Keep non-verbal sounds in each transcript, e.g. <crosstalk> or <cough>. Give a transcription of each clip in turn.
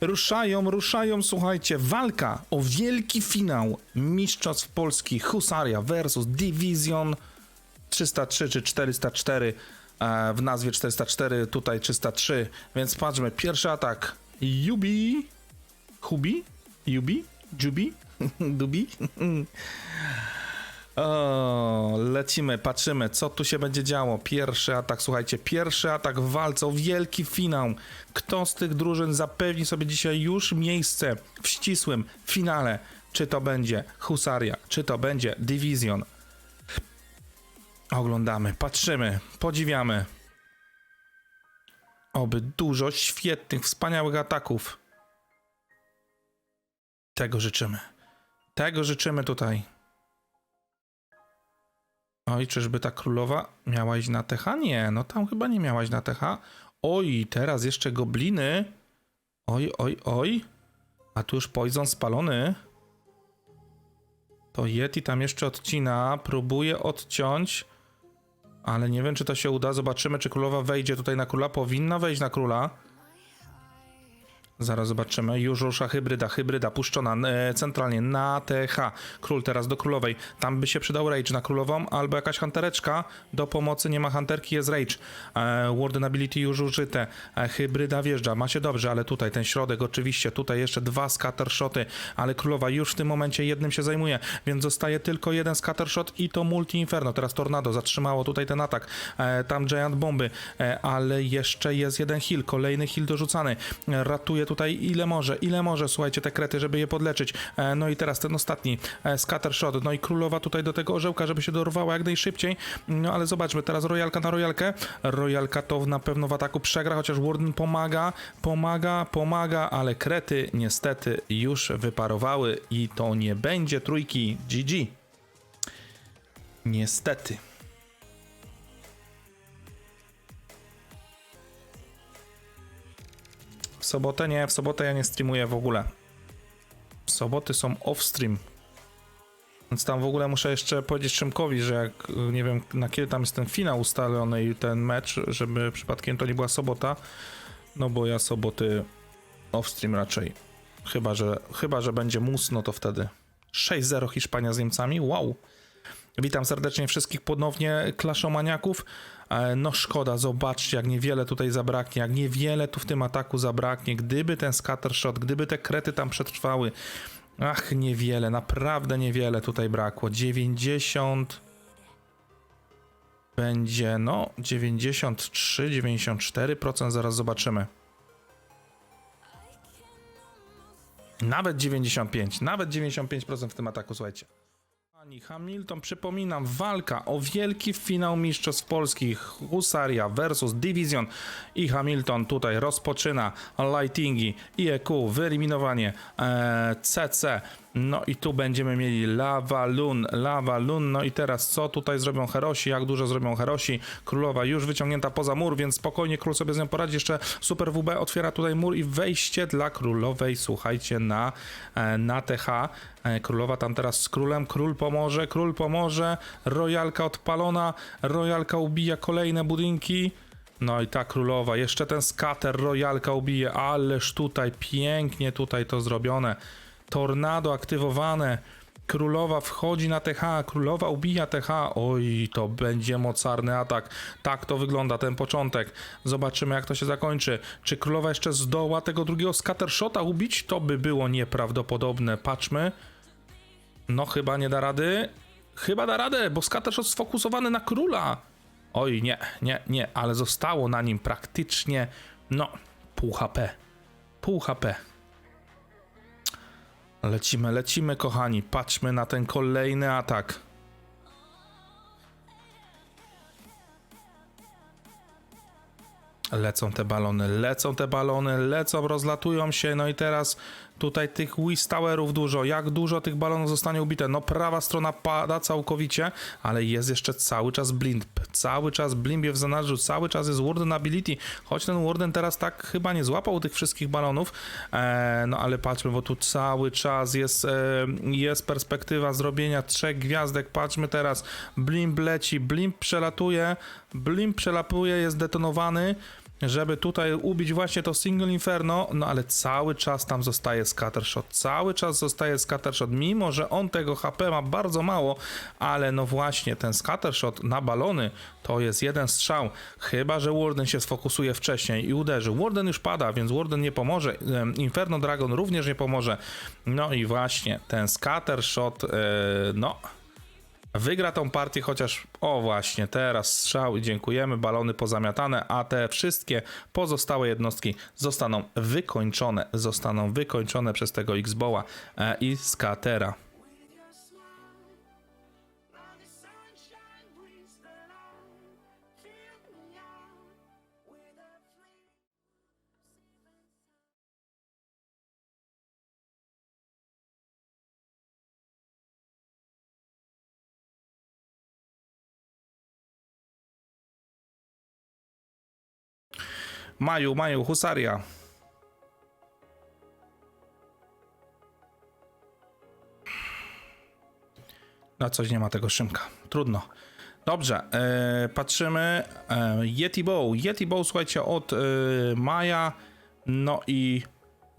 Ruszają, ruszają, słuchajcie, walka o wielki finał. Mistrzostw Polski Husaria versus Division 303 czy 404 e, w nazwie 404, tutaj 303, więc patrzmy, pierwszy atak. Yubi, Hubi, Yubi, Jubi, <laughs> Dubi. <laughs> O, lecimy, patrzymy, co tu się będzie działo. Pierwszy atak, słuchajcie, pierwszy atak w walce o wielki finał. Kto z tych drużyn zapewni sobie dzisiaj już miejsce w ścisłym finale? Czy to będzie Husaria, czy to będzie Division? Oglądamy, patrzymy, podziwiamy. Oby dużo świetnych, wspaniałych ataków. Tego życzymy. Tego życzymy tutaj. Oj, czyżby ta królowa miała iść na TH? Nie, no tam chyba nie miałaś na TH. Oj, teraz jeszcze gobliny. Oj, oj, oj. A tu już poison spalony. To Yeti tam jeszcze odcina, próbuje odciąć, ale nie wiem, czy to się uda. Zobaczymy, czy królowa wejdzie tutaj na króla. Powinna wejść na króla. Zaraz zobaczymy. Już rusza hybryda. Hybryda puszczona e, centralnie na TH. Król teraz do królowej. Tam by się przydał rage na królową albo jakaś huntereczka. Do pomocy nie ma hunterki, jest rage. E, Warden ability już użyte. E, hybryda wjeżdża. Ma się dobrze, ale tutaj ten środek oczywiście. Tutaj jeszcze dwa scattershoty, ale królowa już w tym momencie jednym się zajmuje, więc zostaje tylko jeden scattershot i to multi inferno. Teraz tornado zatrzymało tutaj ten atak. E, tam giant bomby, e, ale jeszcze jest jeden heal. Kolejny heal dorzucany. E, ratuje tutaj ile może, ile może, słuchajcie, te krety, żeby je podleczyć. E, No i teraz ten ostatni e, scattershot, no i królowa tutaj do tego orzełka, żeby się dorwała jak najszybciej. No ale zobaczmy, teraz rojalka na rojalkę. Rojalka to na pewno w ataku przegra, chociaż Warden pomaga, pomaga, pomaga, ale krety niestety już wyparowały i to nie będzie trójki GG. Niestety. Sobotę nie, w sobotę ja nie streamuję w ogóle. Soboty są off-stream. Więc tam w ogóle muszę jeszcze powiedzieć Szymkowi, że jak nie wiem na kiedy tam jest ten finał ustalony i ten mecz, żeby przypadkiem to nie była sobota. No bo ja soboty off-stream raczej. Chyba, że, chyba, że będzie mus, no to wtedy. 6-0 Hiszpania z Niemcami. Wow. Witam serdecznie wszystkich ponownie klaszomaniaków. E, No szkoda, zobaczcie jak niewiele tutaj zabraknie, jak niewiele tu w tym ataku zabraknie. Gdyby ten scattershot, gdyby te krety tam przetrwały. Ach, niewiele, naprawdę niewiele tutaj brakło. 90 będzie, no 93, 94%, zaraz zobaczymy. Nawet 95, nawet 95% w tym ataku, słuchajcie. Pani Hamilton, przypominam, walka o wielki finał Mistrzostw Polskich Husaria versus Division. I Hamilton tutaj rozpoczyna lightingi, IEQ, wyeliminowanie e, CC, no i tu będziemy mieli Lava Loon, Lava Loon, no i teraz co tutaj zrobią Herosi, jak dużo zrobią Herosi, królowa już wyciągnięta poza mur, więc spokojnie król sobie z nią poradzi, jeszcze Super WB otwiera tutaj mur i wejście dla królowej, słuchajcie, na, e, na TH, E, Królowa tam teraz z królem, król pomoże, król pomoże, rojalka odpalona, rojalka ubija kolejne budynki. No i ta królowa, jeszcze ten skater, rojalka ubije, ależ tutaj pięknie tutaj to zrobione. Tornado aktywowane. Królowa wchodzi na TH, królowa ubija TH. Oj, to będzie mocarny atak. Tak to wygląda ten początek. Zobaczymy, jak to się zakończy. Czy królowa jeszcze zdoła tego drugiego scattershota ubić? To by było nieprawdopodobne. Patrzmy. No, chyba nie da rady. Chyba da radę, bo scattershot sfokusowany na króla. Oj, nie, nie, nie, ale zostało na nim praktycznie, no, pół HP. Pół HP. Lecimy, lecimy, kochani. Patrzmy na ten kolejny atak. Lecą te balony, lecą te balony, lecą, rozlatują się. No i teraz tutaj tych Wiz Towerów dużo. Jak dużo tych balonów zostanie ubite? No prawa strona pada całkowicie, ale jest jeszcze cały czas blind. Cały czas blimbie w zanadrzu, cały czas jest Warden Ability. Choć ten Warden teraz tak chyba nie złapał tych wszystkich balonów. E, no ale patrzmy, bo tu cały czas jest, e, jest perspektywa zrobienia trzech gwiazdek. Patrzmy teraz. Blimp leci, blimp przelatuje, blimp przelatuje, jest detonowany. Żeby tutaj ubić właśnie to single inferno, no ale cały czas tam zostaje scattershot, cały czas zostaje scattershot, mimo że on tego HP ma bardzo mało, ale no właśnie ten scattershot na balony to jest jeden strzał, chyba że Warden się sfokusuje wcześniej i uderzy. Warden już pada, więc Warden nie pomoże, Inferno Dragon również nie pomoże, no i właśnie ten scattershot, e, no... Wygra tą partię, chociaż o właśnie, teraz strzał i dziękujemy, balony pozamiatane, a te wszystkie pozostałe jednostki zostaną wykończone, zostaną wykończone przez tego X-Boła e, i Skatera. Maju, Maju, Husaria. No coś nie ma tego Szymka. Trudno. Dobrze, e, patrzymy. E, Yeti Bow. Yeti Bow, słuchajcie, od e, maja. No i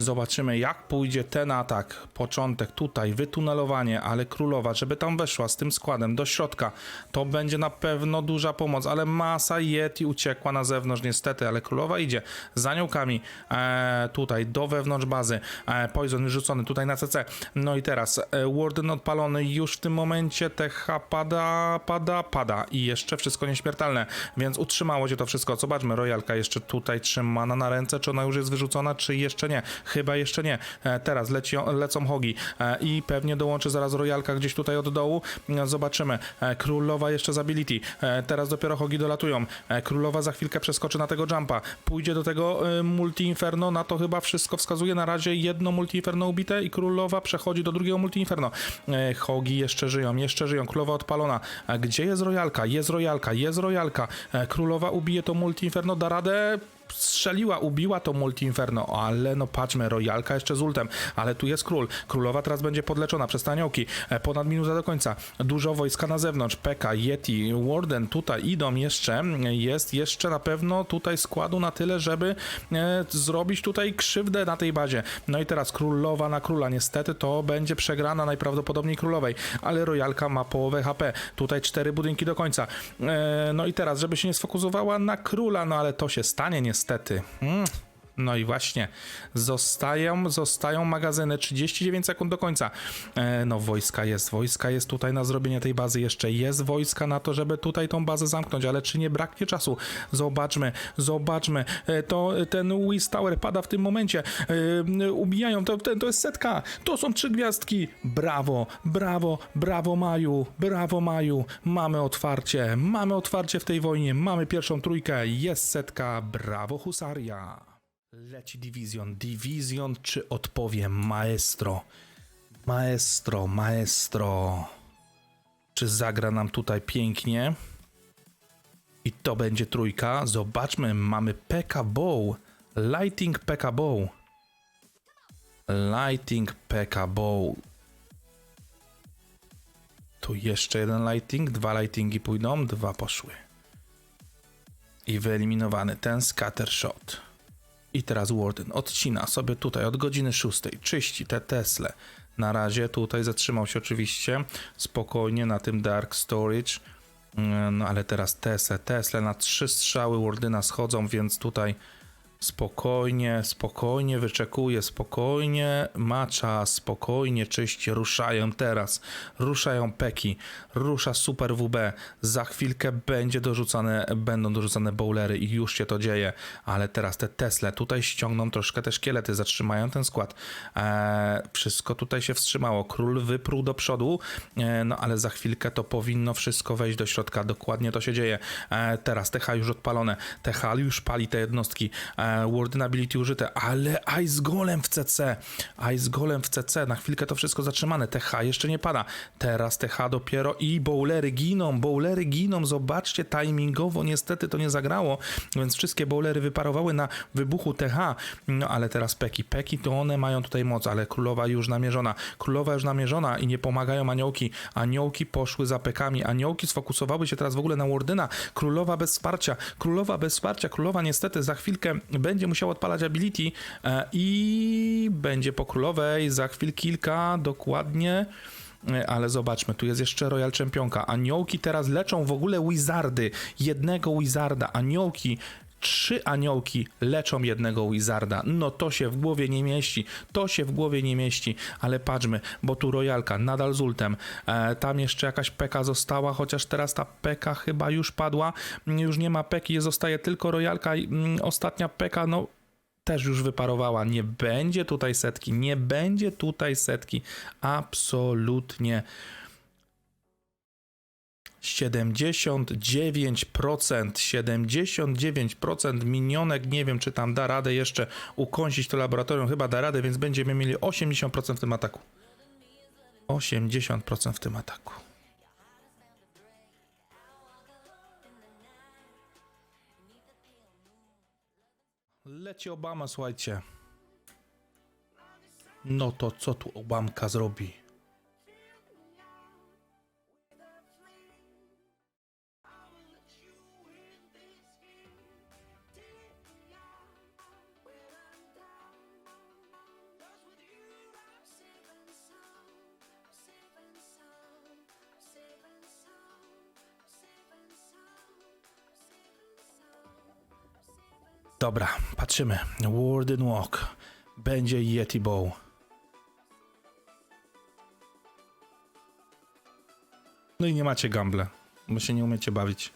zobaczymy, jak pójdzie ten atak. Początek tutaj, wytunelowanie, ale królowa, żeby tam weszła z tym składem do środka, to będzie na pewno duża pomoc, ale masa Yeti uciekła na zewnątrz, niestety, ale królowa idzie z aniołkami e, tutaj do wewnątrz bazy. E, Poison rzucony tutaj na CC. No i teraz e, Warden odpalony już w tym momencie, TH pada, pada, pada i jeszcze wszystko nieśmiertelne, więc utrzymało się to wszystko. Zobaczmy, Royalka jeszcze tutaj trzymana na ręce, czy ona już jest wyrzucona, czy jeszcze nie. Chyba jeszcze nie. E, teraz leci, lecą hogi e, i pewnie dołączy zaraz Royalka gdzieś tutaj od dołu. E, Zobaczymy. Królowa jeszcze z ability. Teraz dopiero hogi dolatują. Królowa za chwilkę przeskoczy na tego jumpa. Pójdzie do tego multi inferno. Na to chyba wszystko wskazuje. Na razie jedno multi inferno ubite i królowa przechodzi do drugiego multi inferno. Hogi jeszcze żyją, jeszcze żyją. Królowa odpalona. Gdzie jest Royalka? Jest Royalka, jest Royalka. Królowa ubije to multi inferno. Da radę strzeliła, ubiła to Multi Inferno, ale no patrzmy, Royalka jeszcze z ultem, ale tu jest król. Królowa teraz będzie podleczona przez taniołki. E, Ponad minuta do końca. Dużo wojska na zewnątrz. Peka, Yeti, Warden tutaj idą jeszcze. Jest jeszcze na pewno tutaj składu na tyle, żeby e, zrobić tutaj krzywdę na tej bazie. No i teraz królowa na króla. Niestety to będzie przegrana najprawdopodobniej królowej, ale Royalka ma połowę HP. Tutaj cztery budynki do końca. E, no i teraz, żeby się nie sfokusowała na króla, no ale to się stanie niestety. Mm. No i właśnie, zostają, zostają magazyny, 39 sekund do końca. E, no wojska jest, wojska jest tutaj na zrobienie tej bazy, jeszcze jest wojska na to, żeby tutaj tą bazę zamknąć, ale czy nie braknie czasu? Zobaczmy, zobaczmy, e, to ten Wiz Tower pada w tym momencie, e, ubijają, to, to jest setka, to są trzy gwiazdki, brawo, brawo, brawo Maju, brawo Maju, mamy otwarcie, mamy otwarcie w tej wojnie, mamy pierwszą trójkę, jest setka, brawo Husaria. Leci Division. Division czy odpowie Maestro? Maestro, Maestro. Czy zagra nam tutaj pięknie? I to będzie trójka. Zobaczmy, mamy Pekka Bow. Lighting Pekka Bow. Lighting Pekka Bow. Tu jeszcze jeden lighting. Dwa lightingi pójdą. Dwa poszły. I wyeliminowany ten scatter shot. I teraz Warden odcina sobie tutaj od godziny 6, czyści te Tesle. Na razie tutaj zatrzymał się oczywiście spokojnie na tym Dark Storage. Mm, No ale teraz Tesla, Tesla na trzy strzały Wardena schodzą, więc tutaj spokojnie, spokojnie wyczekuje, spokojnie. Ma czas, spokojnie czyści, ruszają teraz, ruszają peki, rusza Super WB, za chwilkę będzie dorzucane, będą dorzucane bowlery i już się to dzieje, ale teraz te Tesle tutaj ściągną troszkę te szkielety, zatrzymają ten skład, eee, wszystko tutaj się wstrzymało, król wyprół do przodu, eee, no ale za chwilkę to powinno wszystko wejść do środka, dokładnie to się dzieje, eee, teraz TH już odpalone, TH już pali te jednostki, eee, e, Warden Ability użyte, ale Ice Golem w CC, Ice Golem w CC, na chwilkę to wszystko zatrzymane, TH jeszcze nie pada, teraz TH dopiero i bowlery giną, bowlery giną, zobaczcie, timingowo niestety to nie zagrało, więc wszystkie bowlery wyparowały na wybuchu TH, no ale teraz Peki, Peki to one mają tutaj moc, ale królowa już namierzona, królowa już namierzona i nie pomagają aniołki, aniołki poszły za Pekami, aniołki sfokusowały się teraz w ogóle na Wardyna, królowa bez wsparcia, królowa bez wsparcia, królowa niestety za chwilkę będzie musiała odpalać ability e, i będzie po królowej za chwil kilka dokładnie. E, Ale zobaczmy, tu jest jeszcze Royal Czempionka. Aniołki teraz leczą w ogóle Wizardy. Jednego Wizarda. Aniołki Trzy aniołki leczą jednego Wizarda. No to się w głowie nie mieści. To się w głowie nie mieści. Ale patrzmy, bo tu Royalka nadal z ultem. E, tam jeszcze jakaś peka została, chociaż teraz ta peka chyba już padła. Mm, Już nie ma peki, zostaje tylko Royalka. i, mm, Ostatnia peka, no też już wyparowała. Nie będzie tutaj setki. Nie będzie tutaj setki. Absolutnie. 79%, 79% minionek, nie wiem czy tam da radę jeszcze ukąsić to laboratorium, chyba da radę, więc będziemy mieli 80% w tym ataku. 80% w tym ataku. Leci Obama, słuchajcie. No to co tu Obamka zrobi? Dobra, patrzymy. Warden Walk. Będzie Yeti Bow. No i nie macie gamble, bo się nie umiecie bawić.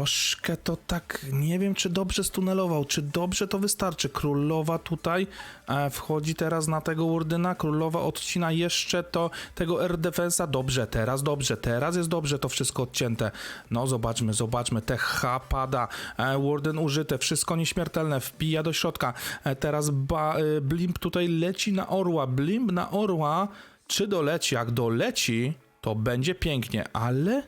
Troszkę to tak, nie wiem czy dobrze stunelował, czy dobrze to wystarczy. Królowa tutaj e, wchodzi teraz na tego Urdyna, królowa odcina jeszcze to tego Air Defensa. Dobrze, teraz dobrze, teraz jest dobrze to wszystko odcięte. No zobaczmy, zobaczmy, te H pada, e, Warden użyte, wszystko nieśmiertelne, wpija do środka. E, teraz ba, e, Blimp tutaj leci na orła, Blimp na orła, czy doleci? Jak doleci, to będzie pięknie, ale...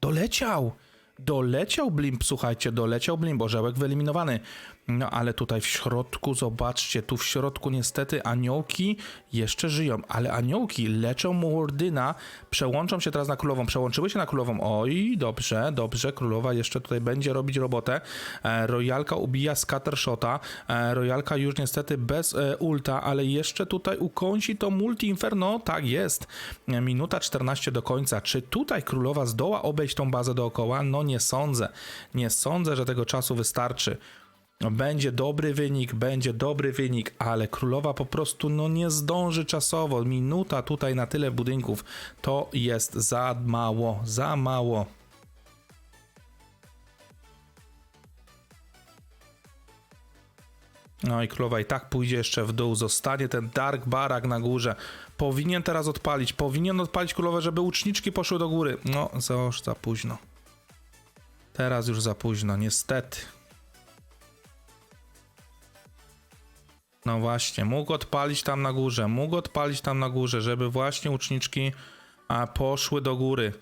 Doleciał! Doleciał Blimp, słuchajcie, doleciał Blimp, orzełek wyeliminowany. No ale tutaj w środku, zobaczcie, tu w środku niestety aniołki jeszcze żyją, ale aniołki leczą Wardyna, przełączą się teraz na królową, przełączyły się na królową. Oj, dobrze, dobrze, królowa jeszcze tutaj będzie robić robotę. E, Royalka ubija Scattershota, e, Royalka już niestety bez e, ulta, ale jeszcze tutaj ukąsi to multi inferno, tak jest. Minuta 14 do końca. Czy tutaj królowa zdoła obejść tą bazę dookoła? No nie sądzę. Nie sądzę, że tego czasu wystarczy. No, Będzie dobry wynik, będzie dobry wynik, ale królowa po prostu no nie zdąży czasowo. Minuta tutaj na tyle budynków to jest za mało, za mało. No i królowa i tak pójdzie jeszcze w dół, zostanie ten Dark Barak na górze. Powinien teraz odpalić, powinien odpalić królowę, żeby łuczniczki poszły do góry. No, za, za późno. Teraz już za późno, niestety. No właśnie, mógł odpalić tam na górze, mógł odpalić tam na górze, żeby właśnie uczniczki a, poszły do góry.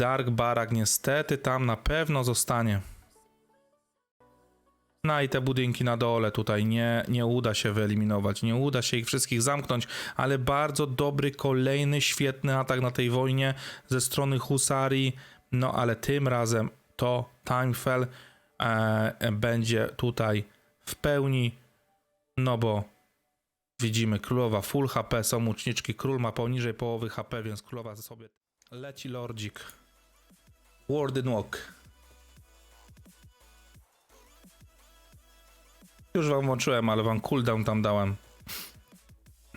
Dark Barak niestety tam na pewno zostanie. No i te budynki na dole tutaj nie, nie uda się wyeliminować, nie uda się ich wszystkich zamknąć, ale bardzo dobry kolejny świetny atak na tej wojnie ze strony Husarii. No ale tym razem to Timefell e, będzie tutaj w pełni, no bo widzimy królowa full HP, są łuczniczki, król ma poniżej połowy HP, więc królowa sobie leci lordzik. Warden Walk. Już wam włączyłem, ale wam cooldown tam dałem.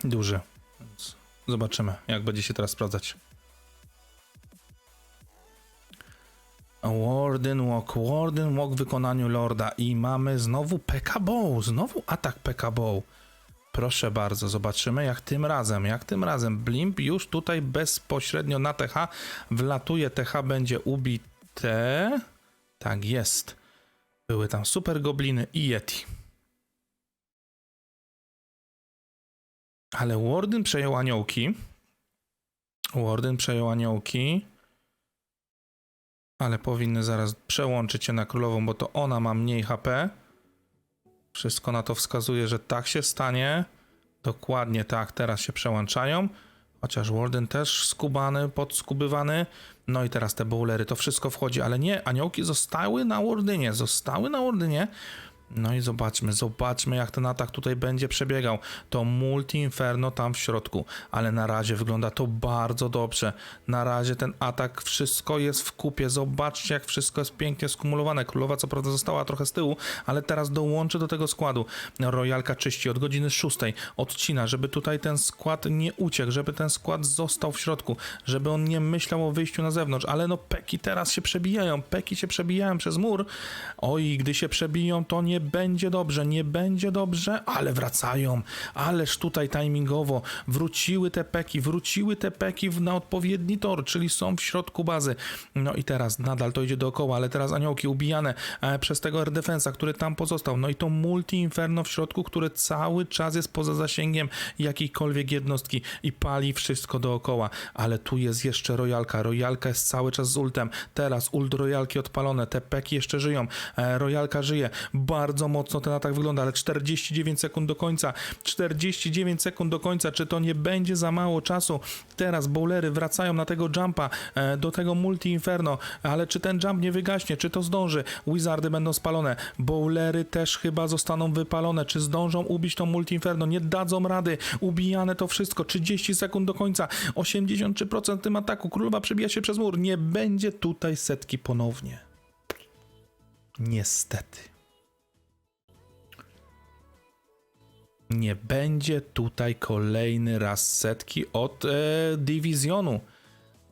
Duży. Zobaczymy, jak będzie się teraz sprawdzać. Warden Walk, Warden Walk w wykonaniu Lorda i mamy znowu P.K. Bow, znowu atak P.K. Bow. Proszę bardzo, zobaczymy jak tym razem, jak tym razem Blimp już tutaj bezpośrednio na TH wlatuje, TH będzie ubite. Tak jest. Były tam super gobliny i Yeti. Ale Warden przejął aniołki. Warden przejął aniołki. Ale powinny zaraz przełączyć się na królową, bo to ona ma mniej HP. Wszystko na to wskazuje, że tak się stanie. Dokładnie tak, teraz się przełączają. Chociaż Warden też skubany, podskubywany. No i teraz te bowlery, to wszystko wchodzi, ale nie, aniołki zostały na Wardynie, zostały na Wardynie. No i zobaczmy, zobaczmy jak ten atak tutaj będzie przebiegał. To Multi Inferno tam w środku, ale na razie wygląda to bardzo dobrze. Na razie ten atak, wszystko jest w kupie. Zobaczcie jak wszystko jest pięknie skumulowane. Królowa co prawda została trochę z tyłu, ale teraz dołączy do tego składu. Royalka czyści od godziny 6, odcina, żeby tutaj ten skład nie uciekł, żeby ten skład został w środku, żeby on nie myślał o wyjściu na zewnątrz, ale no peki teraz się przebijają, peki się przebijają przez mur. Oj, gdy się przebiją, to nie będzie dobrze, nie będzie dobrze, ale wracają. Ależ tutaj timingowo wróciły te peki, wróciły te peki na odpowiedni tor, czyli są w środku bazy. No i teraz nadal to idzie dookoła, ale teraz aniołki ubijane e, przez tego Air Defensa, który tam pozostał. No i to Multi Inferno w środku, które cały czas jest poza zasięgiem jakiejkolwiek jednostki i pali wszystko dookoła. Ale tu jest jeszcze Royalka. Royalka jest cały czas z ultem. Teraz ult Royalki odpalone, te peki jeszcze żyją. E, Royalka żyje. Bardzo mocno ten atak wygląda, ale 49 sekund do końca. 49 sekund do końca. Czy to nie będzie za mało czasu? Teraz bowlery wracają na tego jumpa, e, do tego multi inferno, ale czy ten jump nie wygaśnie? Czy to zdąży? Wizardy będą spalone. Bowlery też chyba zostaną wypalone. Czy zdążą ubić to multi inferno? Nie dadzą rady. Ubijane to wszystko. 30 sekund do końca. 83% w tym ataku. Królowa przebija się przez mur. Nie będzie tutaj setki ponownie. Niestety. Nie będzie tutaj kolejny raz setki od e.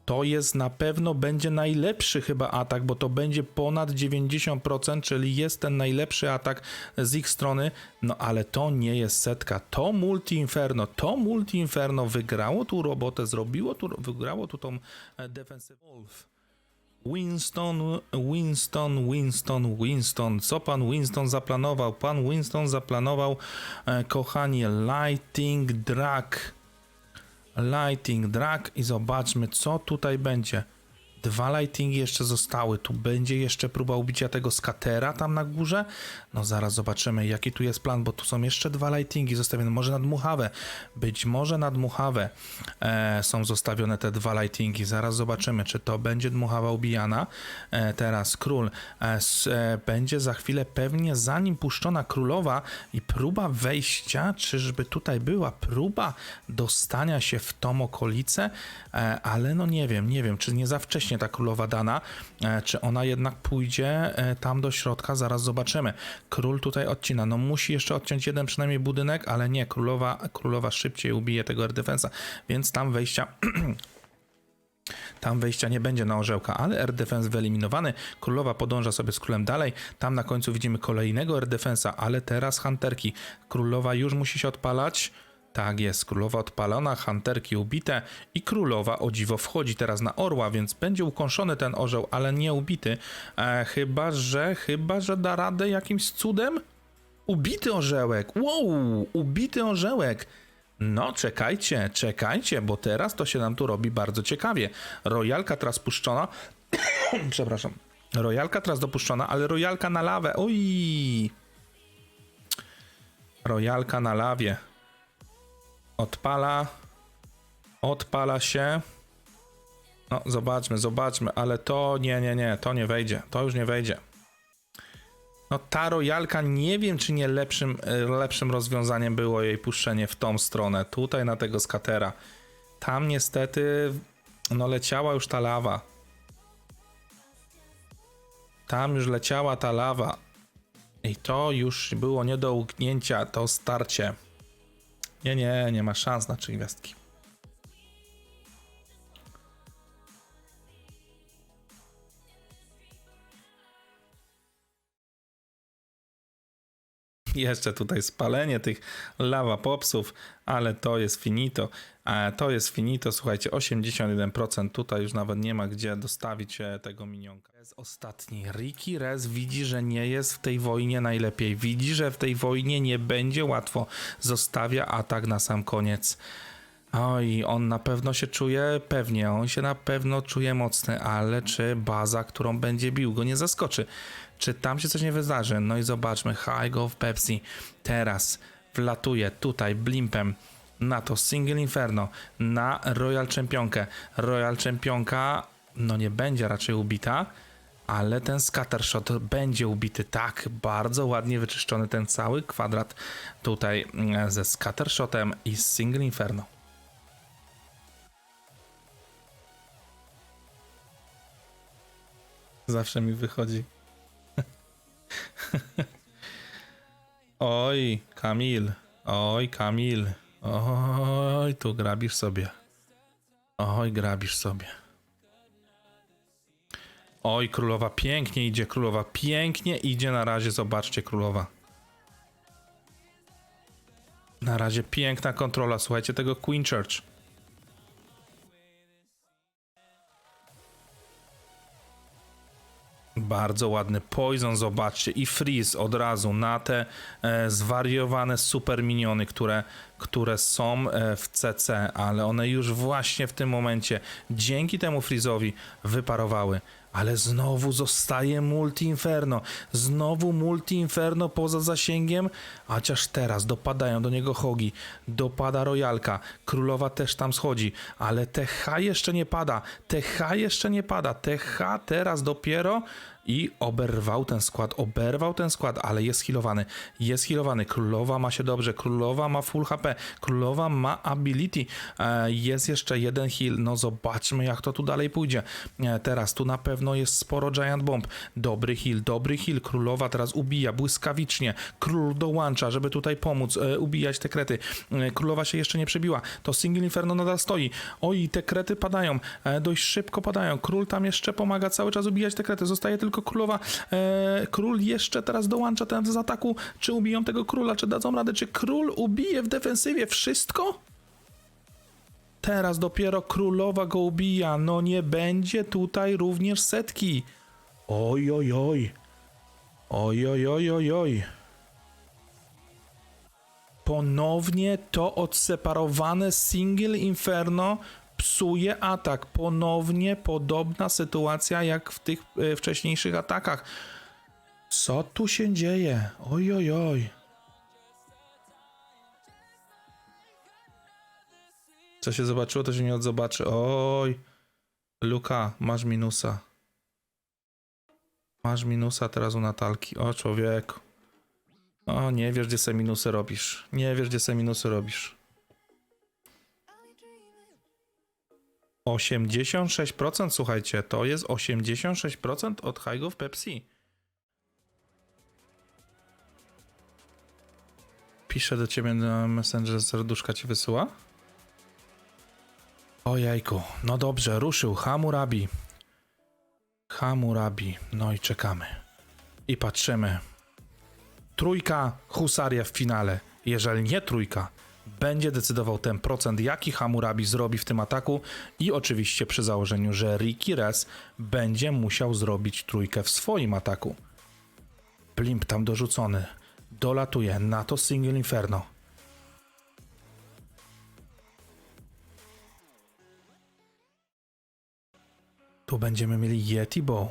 To jest na pewno będzie najlepszy chyba atak, bo to będzie ponad 90%, czyli jest ten najlepszy atak z ich strony. No ale to nie jest setka. To Multi Inferno, to Multi Inferno wygrało tu robotę, zrobiło tu, wygrało tu tą e, defensywę. Winston, Winston, Winston, Winston. Co pan Winston zaplanował? Pan Winston zaplanował, e, kochani, Lighting Drag. Lighting Drag i zobaczmy, co tutaj będzie. Dwa lightingi jeszcze zostały. Tu będzie jeszcze próba ubicia tego skatera tam na górze. No zaraz zobaczymy, jaki tu jest plan, bo tu są jeszcze dwa lightingi zostawione. Może nad Muchawę. Być może nad Muchawę e, są zostawione te dwa lightingi. Zaraz zobaczymy, czy to będzie Dmuchawa ubijana. E, teraz król. E, s, e, będzie za chwilę pewnie zanim puszczona królowa i próba wejścia, czyżby tutaj była próba dostania się w tą okolicę, e, ale no nie wiem, nie wiem, czy nie za wcześnie ta królowa dana, e, czy ona jednak pójdzie e, tam do środka, zaraz zobaczymy. Król tutaj odcina, no musi jeszcze odciąć jeden przynajmniej budynek, ale nie, królowa, królowa szybciej ubije tego Air Defensa, więc tam wejścia <clears throat> Tam wejścia nie będzie na orzełka, ale Air Defense wyeliminowany. Królowa podąża sobie z królem dalej. Tam na końcu widzimy kolejnego Air Defensa, ale teraz Hunterki. Królowa już musi się odpalać. Tak jest, królowa odpalona, hunterki ubite i królowa o dziwo wchodzi teraz na orła, więc będzie ukąszony ten orzeł, ale nie ubity. E, chyba, że, chyba, że da radę jakimś cudem? Ubity orzełek! Wow! Ubity orzełek! No, czekajcie, czekajcie, bo teraz to się nam tu robi bardzo ciekawie. Royalka teraz puszczona. <coughs> Przepraszam. Royalka teraz dopuszczona, ale royalka na lawę. Oj! Royalka na lawie. Odpala. Odpala się. No, zobaczmy, zobaczmy, ale to nie, nie, nie, to nie wejdzie. To już nie wejdzie. No ta rojalka nie wiem, czy nie lepszym, e, lepszym rozwiązaniem było jej puszczenie w tą stronę. Tutaj na tego skatera. Tam niestety no leciała już ta lawa. Tam już leciała ta lawa. I to już było nie do uniknięcia, to starcie. Nie, nie, nie ma szans na trzy gwiazdki. <laughs> Jeszcze tutaj spalenie tych lawa popsów, ale to jest finito. E, To jest finito, słuchajcie, 81%. Tutaj już nawet nie ma gdzie dostawić e, tego minionka. Rez ostatni. Ricky Rez widzi, że nie jest w tej wojnie najlepiej. Widzi, że w tej wojnie nie będzie łatwo. Zostawia atak na sam koniec. Oj, on na pewno się czuje pewnie, on się na pewno czuje mocny, ale czy baza, którą będzie bił, go nie zaskoczy? Czy tam się coś nie wydarzy? No i zobaczmy, High Go w Pepsi teraz wlatuje tutaj blimpem na to Single Inferno, na Royal Championkę. Royal Championka, no nie będzie raczej ubita, ale ten scattershot będzie ubity tak, bardzo ładnie wyczyszczony ten cały kwadrat tutaj mm, ze scattershotem i Single Inferno. Zawsze mi wychodzi. <laughs> Oj, Kamil. Oj, Kamil. Oj, tu grabisz sobie. Oj, grabisz sobie. Oj, królowa pięknie idzie, królowa pięknie idzie na razie, zobaczcie, królowa. Na razie piękna kontrola, słuchajcie tego Queen Church. Bardzo ładny Poison, zobaczcie, i Freeze od razu na te e, zwariowane super miniony, które, które są e, w CC, ale one już właśnie w tym momencie dzięki temu Freeze'owi wyparowały. Ale znowu zostaje Multi Inferno. Znowu Multi Inferno poza zasięgiem, chociaż teraz dopadają do niego hogi. Dopada Royalka. Królowa też tam schodzi, ale TH jeszcze nie pada. TH jeszcze nie pada. TH teraz dopiero i oberwał ten skład, oberwał ten skład, ale jest healowany, jest healowany, królowa ma się dobrze, królowa ma full HP, królowa ma ability, e, jest jeszcze jeden heal, no zobaczmy jak to tu dalej pójdzie, e, teraz tu na pewno jest sporo giant bomb, dobry heal, dobry heal, królowa teraz ubija błyskawicznie, król dołącza, żeby tutaj pomóc, e, ubijać te krety, królowa się jeszcze nie przebiła, to single inferno nadal stoi, oj te krety padają, dość szybko padają, król tam jeszcze pomaga cały czas ubijać te krety, zostaje tylko królowa, e, król jeszcze teraz dołącza ten z ataku, czy ubiją tego króla, czy dadzą radę, czy król ubije w defensywie wszystko? Teraz dopiero królowa go ubija, no nie będzie tutaj również setki. Oj, oj, oj. Oj, oj, oj, oj, oj. Ponownie to odseparowane Single Inferno psuje atak. Ponownie podobna sytuacja jak w tych e, wcześniejszych atakach. Co tu się dzieje? Oj, oj, oj. Co się zobaczyło, to się nie odzobaczy. Oj. Luka, masz minusa. Masz minusa teraz u Natalki. O, człowieku. O, nie wiesz, gdzie se minusy robisz. Nie wiesz, gdzie se minusy robisz. 86%, słuchajcie, to jest 86% od Highgo w Pepsi. Piszę do ciebie na Messenger, serduszka ci wysyła? O jajku, no dobrze, ruszył Hammurabi. Hammurabi, no i czekamy. I patrzymy. Trójka, Husaria w finale. Jeżeli nie trójka, będzie decydował ten procent, jaki Hammurabi zrobi w tym ataku i oczywiście przy założeniu, że Ricky Res będzie musiał zrobić trójkę w swoim ataku. Blimp tam dorzucony. Dolatuje na to Single Inferno. Tu będziemy mieli Yeti Bow.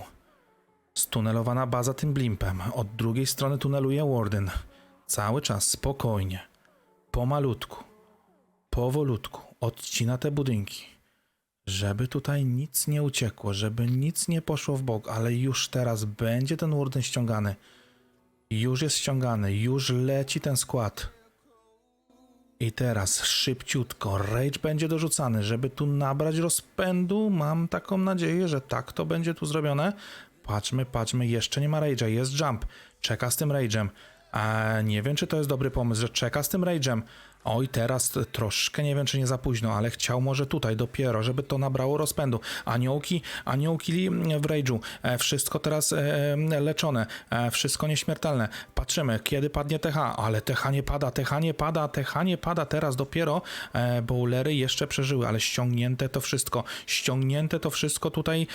Stunelowana baza tym blimpem. Od drugiej strony tuneluje Warden. Cały czas spokojnie. Pomalutku. Powolutku. Odcina te budynki. Żeby tutaj nic nie uciekło, żeby nic nie poszło w bok, ale już teraz będzie ten Warden ściągany. Już jest ściągany, już leci ten skład. I teraz szybciutko Rage będzie dorzucany, żeby tu nabrać rozpędu. Mam taką nadzieję, że tak to będzie tu zrobione. Patrzmy, patrzmy, jeszcze nie ma Rage'a, jest jump. Czeka z tym Rage'em. Nie wiem, czy to jest dobry pomysł, że czeka z tym Rage'em. Oj, teraz troszkę nie wiem, czy nie za późno, ale chciał może tutaj dopiero, żeby to nabrało rozpędu. Aniołki, aniołki w rage'u. E, wszystko teraz e, leczone, e, wszystko nieśmiertelne. Patrzymy, kiedy padnie TH, ale TH nie pada, TH nie pada, TH nie pada teraz dopiero. E, bowlery jeszcze przeżyły, ale ściągnięte to wszystko. Ściągnięte to wszystko tutaj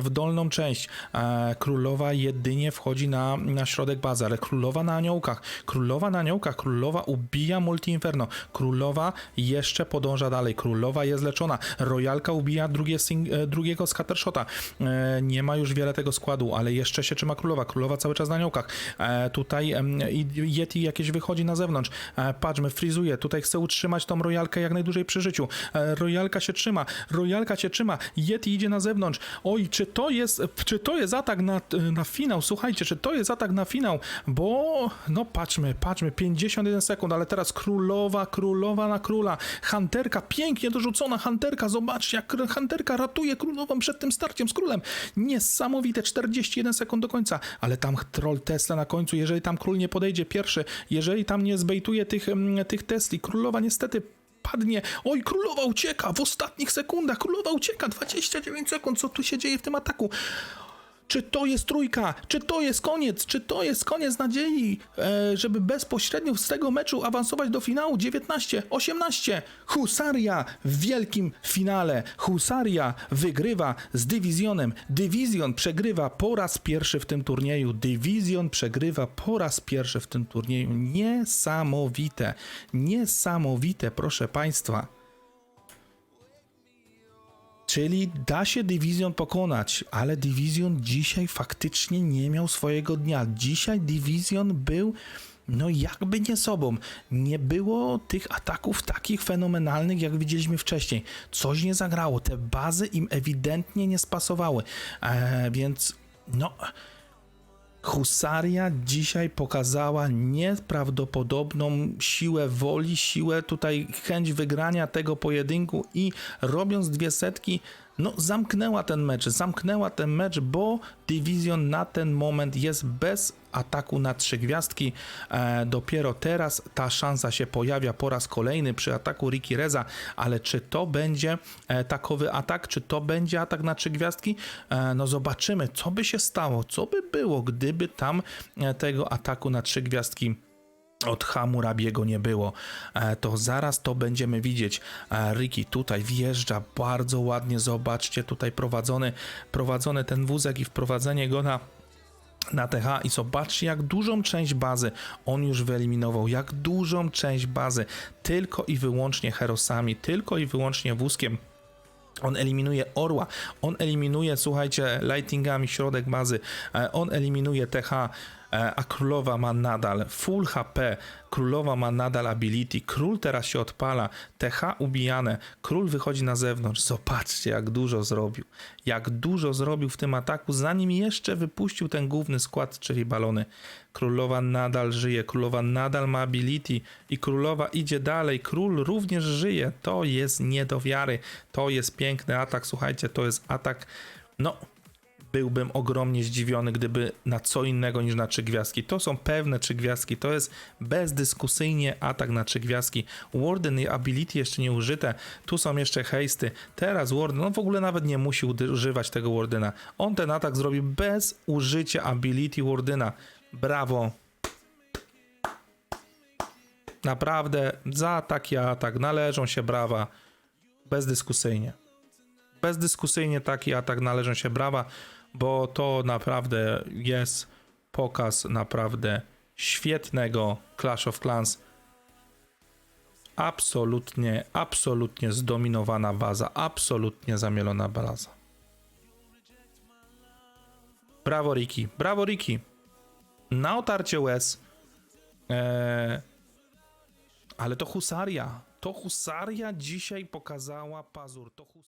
w dolną część. Królowa jedynie wchodzi na, na środek bazy, ale królowa na aniołkach. Królowa na aniołkach, królowa ubija multi inferno. Królowa jeszcze podąża dalej. Królowa jest leczona. Royalka ubija drugie sing- e, drugiego scattershota. E, nie ma już wiele tego składu, ale jeszcze się trzyma królowa. Królowa cały czas na aniołkach. E, tutaj Yeti jakieś wychodzi na zewnątrz. Patrzmy, frizuje. Tutaj chce utrzymać tą royalkę jak najdłużej przy życiu. Royalka się trzyma. Royalka się trzyma. Yeti idzie na zewnątrz. Oj, czy to jest, czy to jest atak na, na finał? Słuchajcie, czy to jest atak na finał? Bo, no patrzmy, patrzmy, 51 sekund, ale teraz królowa, królowa na króla. Hunterka, pięknie dorzucona Hunterka. Zobaczcie, jak Hunterka ratuje królową przed tym starciem z królem. Niesamowite, 41 sekund do końca. Ale tam troll Tesla na końcu, jeżeli tam król nie podejdzie pierwszy, jeżeli tam nie zbejtuje tych, mm, tych Tesli, królowa niestety padnie. Oj, królowa ucieka w ostatnich sekundach. Królowa ucieka. 29 sekund. Co tu się dzieje w tym ataku? Czy to jest trójka? Czy to jest koniec? Czy to jest koniec nadziei, e, żeby bezpośrednio z tego meczu awansować do finału? 19, 18. Husaria w wielkim finale. Husaria wygrywa z Dywizjonem. Dywizjon przegrywa po raz pierwszy w tym turnieju. Dywizjon przegrywa po raz pierwszy w tym turnieju. Niesamowite. Niesamowite, proszę Państwa. Czyli da się Division pokonać, ale Division dzisiaj faktycznie nie miał swojego dnia. Dzisiaj Division był no jakby nie sobą. Nie było tych ataków takich fenomenalnych, jak widzieliśmy wcześniej. Coś nie zagrało. Te bazy im ewidentnie nie spasowały. E, więc no... Husaria dzisiaj pokazała nieprawdopodobną siłę woli, siłę tutaj, chęć wygrania tego pojedynku i robiąc dwie setki, no zamknęła ten mecz, zamknęła ten mecz, bo Division na ten moment jest bez ataku na trzy gwiazdki. E, dopiero teraz ta szansa się pojawia po raz kolejny przy ataku Ricky Reza, ale czy to będzie e, takowy atak, czy to będzie atak na trzy gwiazdki? E, no zobaczymy, co by się stało, co by było, gdyby tam tego ataku na trzy gwiazdki od Hammurabiego nie było, to zaraz to będziemy widzieć. Ricky tutaj wjeżdża bardzo ładnie, zobaczcie, tutaj prowadzony, prowadzony ten wózek i wprowadzenie go na na TH i zobaczcie jak dużą część bazy on już wyeliminował, jak dużą część bazy tylko i wyłącznie herosami, tylko i wyłącznie wózkiem. On eliminuje Orła, on eliminuje, słuchajcie, lightingami środek bazy, e, on eliminuje TH, a królowa ma nadal full HP, królowa ma nadal ability, król teraz się odpala, TH ubijane, król wychodzi na zewnątrz, zobaczcie jak dużo zrobił, jak dużo zrobił w tym ataku, zanim jeszcze wypuścił ten główny skład, czyli balony. Królowa nadal żyje, królowa nadal ma ability i królowa idzie dalej, król również żyje, to jest nie do wiary, to jest piękny atak, słuchajcie, to jest atak, no byłbym ogromnie zdziwiony, gdyby na co innego niż na trzy gwiazdki. To są pewne trzy gwiazdki, to jest bezdyskusyjnie atak na trzy gwiazdki. Warden i ability jeszcze nie użyte, tu są jeszcze hasty. Teraz Warden, on w ogóle nawet nie musi używać tego Wardena. On ten atak zrobi bez użycia ability Wardena. Brawo. Naprawdę za taki atak należą się brawa bezdyskusyjnie bezdyskusyjnie taki atak należą się brawa, bo to naprawdę jest pokaz naprawdę świetnego Clash of Clans. Absolutnie, absolutnie zdominowana baza, absolutnie zamielona baza. Brawo Ricky, brawo Ricky. Na otarcie łez. Eee, ale to husaria. To husaria dzisiaj pokazała pazur. To hus